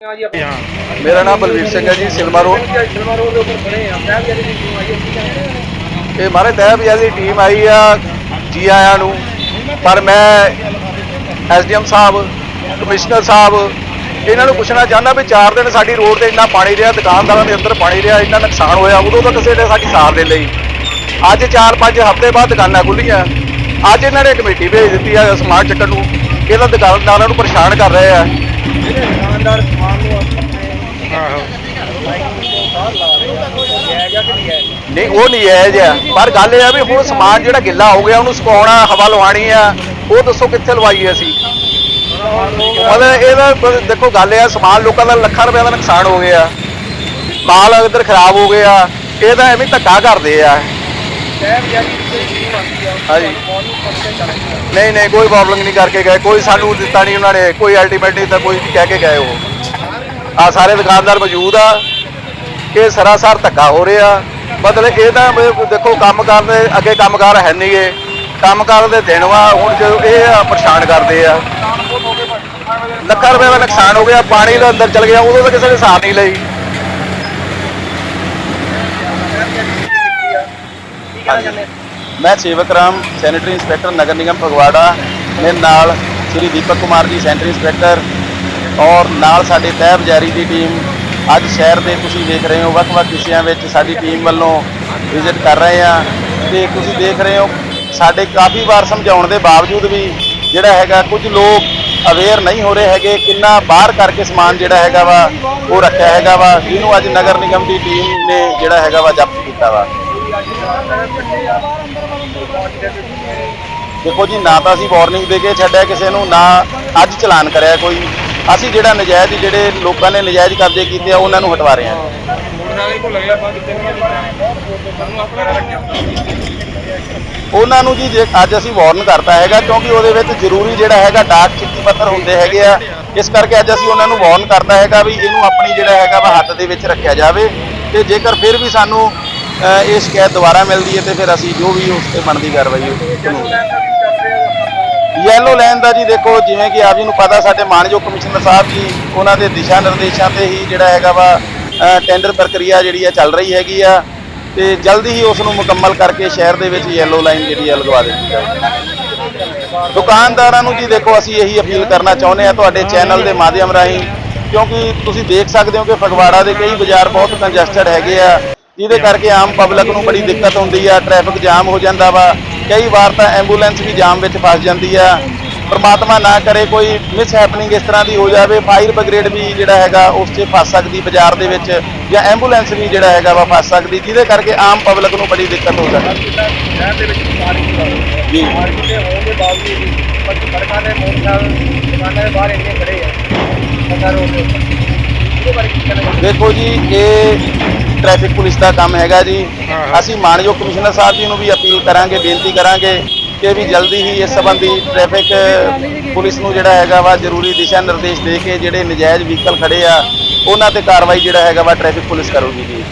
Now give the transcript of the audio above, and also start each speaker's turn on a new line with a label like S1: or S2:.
S1: ਜੀ
S2: ਮੇਰਾ ਨਾਮ ਬਲਵੀਰ ਸਿੰਘ ਹੈ ਜੀ ਸਿਲਮਾ ਰੋਡ
S1: ਸਿਲਮਾ ਰੋਡ ਦੇ ਉੱਪਰ ਖੜੇ ਆ। ਸਾਹਿਬ ਜੀ ਦੀ ਟੀਮ ਆਈ ਹੈ
S2: ਇਹ ਮਾਰੇ ਤਹਿਬ ਦੀ ਟੀਮ ਆਈ ਆ ਜੀ ਆਇਆਂ ਨੂੰ। ਪਰ ਮੈਂ ਐਸਡੀਐਮ ਸਾਹਿਬ ਕਮਿਸ਼ਨਰ ਸਾਹਿਬ ਇਹਨਾਂ ਨੂੰ ਪੁੱਛਣਾ ਚਾਹੁੰਦਾ ਵੀ 4 ਦਿਨ ਸਾਡੀ ਰੋਡ ਤੇ ਇੰਨਾ ਪਾਣੀ ਰਿਹਾ ਦੁਕਾਨਦਾਰਾਂ ਦੇ ਅੰਦਰ ਪਾਣੀ ਰਿਹਾ ਇੰਨਾ ਨੁਕਸਾਨ ਹੋਇਆ ਉਦੋਂ ਤਾਂ ਕਿਸੇ ਨੇ ਸਾਡੀ ਸਾਰ ਦੇ ਲਈ। ਅੱਜ 4-5 ਹਫ਼ਤੇ ਬਾਅਦ ਦੁਕਾਨਾਂ ਖੁੱਲੀਆਂ ਅੱਜ ਇਹਨਾਂ ਨੇ ਕਮੇਟੀ ਭੇਜ ਦਿੱਤੀ ਆ ਸਮਾਨ ਚੱਕਣ ਨੂੰ। ਇਹਦਾ ਦੁਕਾਨਦਾਰਾਂ ਨੂੰ ਪਰੇਸ਼ਾਨ ਕਰ ਰਹੇ ਆ।
S1: ਦੁਕਾਨਦਾਰ ਸਮਾਨ ਨੂੰ ਆਪਣੇ ਆਹੋ ਨਹੀਂ,
S2: ਉਹ ਨਹੀਂ ਹੈ ਪਰ ਗੱਲ ਇਹ ਆ ਵੀ ਹੁਣ ਸਮਾਨ ਜਿਹੜਾ ਗਿੱਲਾ ਹੋ ਗਿਆ, ਉਹਨੂੰ ਸੁਕਾਉਣਾ, ਹਵਾ ਲਵਾਣੀ ਆ, ਉਹ ਦੱਸੋ ਕਿੱਥੇ ਲਵਾਈਏ ਅਸੀਂ? ਮਤਲਬ ਇਹਦਾ ਦੇਖੋ, ਗੱਲ ਇਹ ਆ, ਸਮਾਨ ਲੋਕਾਂ ਦਾ ਲੱਖਾਂ ਰੁਪਏ ਦਾ ਨੁਕਸਾਨ ਹੋ ਗਿਆ। ਮਾਲ ਇੱਧਰ ਖਰਾਬ ਹੋ ਗਿਆ ਇਹਦਾ ਐਵੇਂ ਧੱਕਾ ਕਰਦੇ ਆ। ਹਾਂਜੀ। ਨਹੀਂ ਨਹੀਂ ਕੋਈ ਪ੍ਰੋਬਲਮ ਨਹੀਂ ਕਰਕੇ ਗਏ। ਕੋਈ ਸਾਨੂੰ ਦਿੱਤਾ ਨਹੀਂ ਉਹਨਾਂ ਨੇ। ਕੋਈ ਅਲਟੀਮੇਟ ਨਹੀਂ ਤਾਂ ਕੋਈ ਨਹੀਂ ਕਹਿ ਕੇ ਗਏ ਉਹ। ਆ ਸਾਰੇ ਦੁਕਾਨਦਾਰ ਮੌਜੂਦ ਆ। ਇਹ ਸਰਾਸਰ ਧੱਕਾ ਹੋ ਰਿਹਾ। ਮਤਲਬ ਇਹ ਤਾਂ ਵੀ ਦੇਖੋ ਕੰਮਕਾਰ ਦੇ ਅੱਗੇ ਕੰਮਕਾਰ ਹੈ ਨਹੀਂਗੇ ਕੰਮਕਾਰ ਦੇ ਦਿਨ ਵਾ ਹੁਣ ਜੋ ਇਹ ਪਰੇਸ਼ਾਨ ਕਰਦੇ ਆ। ਲੱਖਾਂ ਰੁਪਏ ਦਾ ਨੁਕਸਾਨ ਹੋ ਗਿਆ ਪਾਣੀ ਦਾ ਅੰਦਰ ਚਲ ਗਿਆ ਉਦੋਂ ਤਾਂ ਕਿਸੇ ਨੇ ਸਾਰ ਨਹੀਂ ਲਈ
S1: ਕੀ ਕਹਿਣਾ ਚਾਹੁੰਦੇ
S2: ਮੈਂ ਸੇਵਕ ਰਾਮ ਸੈਨੇਟਰੀ ਇੰਸਪੈਕਟਰ ਨਗਰ ਨਿਗਮ ਫਗਵਾੜਾ ਮੇਰੇ ਨਾਲ ਸ੍ਰੀ ਦੀਪਕ ਕੁਮਾਰ ਜੀ ਸੈਨੇਟਰੀ ਇੰਸਪੈਕਟਰ ਔਰ ਨਾਲ ਸਾਡੇ ਤਹਿਬ ਜਾਰੀ ਦੀ ਟੀਮ। ਅੱਜ ਸ਼ਹਿਰ ਦੇ ਤੁਸੀਂ ਦੇਖ ਰਹੇ ਹੋ ਵੱਖ-ਵੱਖ ਹਿੱਸਿਆਂ ਵਿੱਚ ਸਾਡੀ ਟੀਮ ਵੱਲੋਂ ਵਿਜ਼ਿਟ ਕਰ ਰਹੇ ਆ ਤੇ ਤੁਸੀਂ ਦੇਖ ਰਹੇ ਹੋ ਸਾਡੇ ਕਾਫੀ ਵਾਰ ਸਮਝਾਉਣ ਦੇ ਬਾਵਜੂਦ ਵੀ ਜਿਹੜਾ ਹੈਗਾ ਕੁਝ ਲੋਕ ਅਵੇਅਰ ਨਹੀਂ ਹੋ ਰਹੇ ਹੈਗੇ ਕਿੰਨਾ ਬਾਹਰ ਕਰਕੇ ਸਮਾਨ ਜਿਹੜਾ ਹੈਗਾ ਵਾ ਉਹ ਰੱਖਿਆ ਹੈਗਾ ਵਾ ਜਿਹਨੂੰ ਅੱਜ ਨਗਰ ਨਿਗਮ ਦੀ ਟੀਮ ਨੇ ਜਿਹੜਾ ਹੈਗਾ ਵਾ ਜ਼ਬਤ ਕੀਤਾ ਵਾ। ਦੇਖੋ ਜੀ, ਨਾ ਤਾਂ ਅਸੀਂ ਵਾਰਨਿੰਗ ਦੇ ਕੇ ਛੱਡਿਆ ਕਿਸੇ ਨੂੰ, ਨਾ ਅੱਜ ਚਲਾਨ ਕਰਿਆ ਕੋਈ। ਅਸੀਂ ਜਿਹੜਾ ਨਜਾਇਜ਼ ਜਿਹੜੇ ਲੋਕਾਂ ਨੇ ਨਜਾਇਜ਼ ਕਬਜ਼ੇ ਕੀਤੇ ਆ, ਉਹਨਾਂ ਨੂੰ ਹਟਵਾ ਰਹੇ ਹਾਂ। ਉਹਨਾਂ ਨੂੰ ਜੀ ਜੇ ਅੱਜ ਅਸੀਂ ਵਾਰਨ ਕਰਤਾ ਹੈਗਾ, ਕਿਉਂਕਿ ਉਹਦੇ ਵਿੱਚ ਜ਼ਰੂਰੀ ਜਿਹੜਾ ਹੈਗਾ ਡਾਕ ਚਿੱਠੀ ਪੱਤਰ ਹੁੰਦੇ ਹੈਗੇ ਆ। ਇਸ ਕਰਕੇ ਅੱਜ ਅਸੀਂ ਉਹਨਾਂ ਨੂੰ ਵਾਰਨ ਕਰਤਾ ਹੈਗਾ ਵੀ ਇਹਨੂੰ ਆਪਣੀ ਜਿਹੜਾ ਹੈਗਾ ਵਾ ਹੱਥ ਦੇ ਵਿੱਚ ਰੱਖਿਆ ਜਾਵੇ। ਤੇ ਜੇਕਰ ਫਿਰ ਵੀ ਸਾਨੂੰ ਇਹ ਸ਼ਿਕਾਇਤ ਦੁਬਾਰਾ ਮਿਲਦੀ ਹੈ ਤੇ ਫਿਰ ਅਸੀਂ ਜੋ ਵੀ ਉਸ ਤੇ ਬਣਦੀ ਕਾਰਵਾਈ ਯੈਲੋ ਲਾਈਨ ਦਾ ਜੀ ਦੇਖੋ ਜਿਵੇਂ ਕਿ ਆਪ ਜੀ ਨੂੰ ਪਤਾ ਸਾਡੇ ਮਾਨਯੋਗ ਕਮਿਸ਼ਨਰ ਸਾਹਿਬ ਜੀ ਉਹਨਾਂ ਦੇ ਦਿਸ਼ਾ ਨਿਰਦੇਸ਼ਾਂ ਤੇ ਹੀ ਜਿਹੜਾ ਹੈਗਾ ਵਾ ਟੈਂਡਰ ਪ੍ਰਕਿਰਿਆ ਜਿਹੜੀ ਆ ਚੱਲ ਰਹੀ ਹੈਗੀ ਆ ਤੇ ਜਲਦੀ ਹੀ ਉਸ ਨੂੰ ਮੁਕੰਮਲ ਕਰਕੇ ਸ਼ਹਿਰ ਦੇ ਵਿੱਚ ਯੈਲੋ ਲਾਈਨ ਜਿਹੜੀ ਆ ਲਗਵਾ ਦਿੱਤੀ ਜਾਵੇ ਦੁਕਾਨਦਾਰਾਂ ਨੂੰ ਜੀ ਦੇਖੋ ਅਸੀਂ ਇਹੀ ਅਪੀਲ ਕਰਨਾ ਚਾਹੁੰਦੇ ਆ ਤੁਹਾਡੇ ਚੈਨਲ ਦੇ ਮਾਧਿਅਮ ਰਾਹੀਂ ਕਿਉਂਕਿ ਤੁਸੀਂ ਦੇਖ ਸਕਦੇ ਹੋ ਕਿ ਫਗਵਾੜਾ ਦੇ ਕਈ ਬਾਜ਼ਾਰ ਬਹੁਤ ਕੰਜਸਟਡ ਹੈਗੇ ਆ। ਜਿਹਦੇ ਕਰਕੇ ਆਮ ਪਬਲਿਕ ਨੂੰ ਬੜੀ ਦਿੱਕਤ ਹੁੰਦੀ ਆ ਟ੍ਰੈਫਿਕ ਜਾਮ ਹੋ ਜਾਂਦਾ ਵਾ। ਕਈ ਵਾਰ ਤਾਂ ਐਂਬੂਲੈਂਸ ਵੀ ਜਾਮ ਵਿੱਚ ਫਸ ਜਾਂਦੀ ਆ। ਪਰਮਾਤਮਾ ਨਾ ਕਰੇ ਕੋਈ ਮਿਸ ਹੈਪਨਿੰਗ ਇਸ ਤਰ੍ਹਾਂ ਦੀ ਹੋ ਜਾਵੇ। ਫਾਇਰ ਬ੍ਰਿਗੇਡ ਵੀ ਜਿਹੜਾ ਹੈਗਾ ਉਸ 'ਚ ਫਸ ਸਕਦੀ ਬਾਜ਼ਾਰ ਦੇ ਵਿੱਚ ਜਾਂ ਐਂਬੂਲੈਂਸ ਵੀ ਜਿਹੜਾ ਹੈਗਾ ਵਾ ਫਸ ਸਕਦੀ ਜਿਹਦੇ ਕਰਕੇ ਆਮ ਪਬਲਿਕ ਨੂੰ ਬੜੀ ਦਿੱਕਤ ਹੋ ਸਕਦੀ।
S1: ਸ਼ਹਿਰ ਦੇ ਵਿੱਚ ਪਾਰਕਿੰਗ
S2: ਜੀ।
S1: ਪਾਰਕਿੰਗ ਦੇ ਹੋਣ ਦੇ ਬਾਵਜੂਦ ਵੀ ਸੜਕਾਂ ਦੇ ਮੋਟਰਸਾਈਕਲ ਦੁਕਾਨਾਂ ਦੇ ਬਾਹਰ ਇੰਨੇ ਖੜੇ ਆ। ਪਤਾ ਰੋਡ ਦੇ ਉੱਪਰ
S2: ਦੇਖੋ ਜੀ ਇਹ ਟ੍ਰੈਫਿਕ ਪੁਲਿਸ ਦਾ ਕੰਮ ਹੈਗਾ ਜੀ। ਅਸੀਂ ਮਾਨਯੋਗ ਕਮਿਸ਼ਨਰ ਸਾਹਿਬ ਜੀ ਨੂੰ ਵੀ ਅਪੀਲ ਕਰਾਂਗੇ ਬੇਨਤੀ ਕਰਾਂਗੇ ਕਿ ਵੀ ਜਲਦੀ ਹੀ ਇਸ ਸੰਬੰਧੀ ਟ੍ਰੈਫਿਕ ਪੁਲਿਸ ਨੂੰ ਜਿਹੜਾ ਹੈਗਾ ਵਾ ਜ਼ਰੂਰੀ ਦਿਸ਼ਾ ਨਿਰਦੇਸ਼ ਦੇ ਕੇ ਜਿਹੜੇ ਨਜਾਇਜ਼ ਵਹੀਕਲ ਖੜੇ ਆ ਉਹਨਾਂ ਤੇ ਕਾਰਵਾਈ ਜਿਹੜਾ ਹੈਗਾ ਵਾ ਟ੍ਰੈਫਿਕ ਪੁਲਿਸ ਕਰੂਗੀ ਜੀ।